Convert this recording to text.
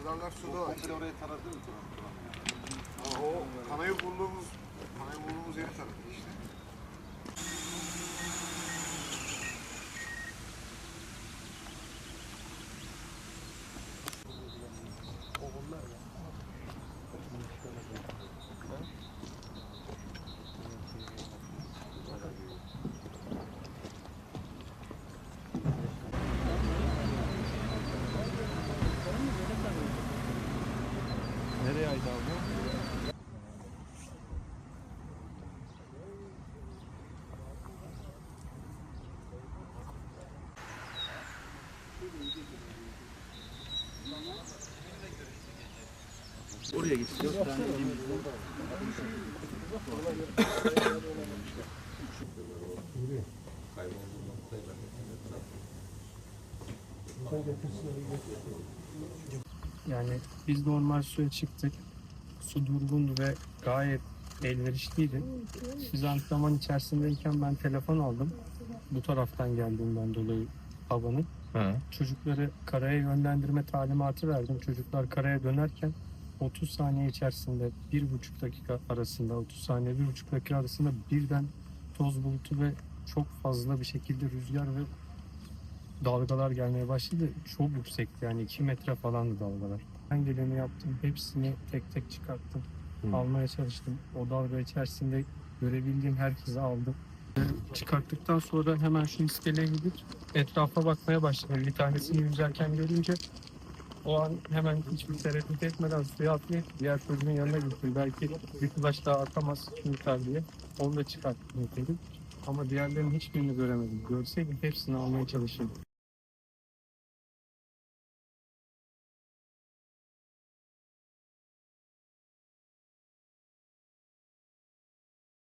Rüzgarlar suda var. Komple oraya? Tamam, tamam. Aa, O kanayı bulduğumuz, kanayı bulduğumuz yeri taradı işte. Nereye ait abi? Oraya git. Dört tane Yani biz normal suya çıktık. Su durgundu ve gayet elverişliydi. Biz antrenman içerisindeyken ben telefon aldım. Bu taraftan geldiğinden dolayı havanın. Çocukları karaya yönlendirme talimatı verdim. Çocuklar karaya dönerken 30 saniye içerisinde 1,5 dakika arasında 30 saniye 1,5 dakika arasında birden toz bulutu ve çok fazla bir şekilde rüzgar ve dalgalar gelmeye başladı. Çok yüksekti yani 2 metre falandı dalgalar. Ben geleni yaptım. Hepsini tek tek çıkarttım. Hı. Almaya çalıştım. O dalga içerisinde görebildiğim herkesi aldım. Çıkarttıktan sonra hemen şu iskeleye gidip etrafa bakmaya başladım. Bir tanesini yüzerken görünce o an hemen hiçbir tereddüt etmeden suya atlayıp diğer çocuğun yanına gittim. Belki bir kulaç daha atamaz yutar diye. Onu da çıkarttım dedim. Ama diğerlerinin hiçbirini göremedim. Görseydim hepsini almaya çalışırdım.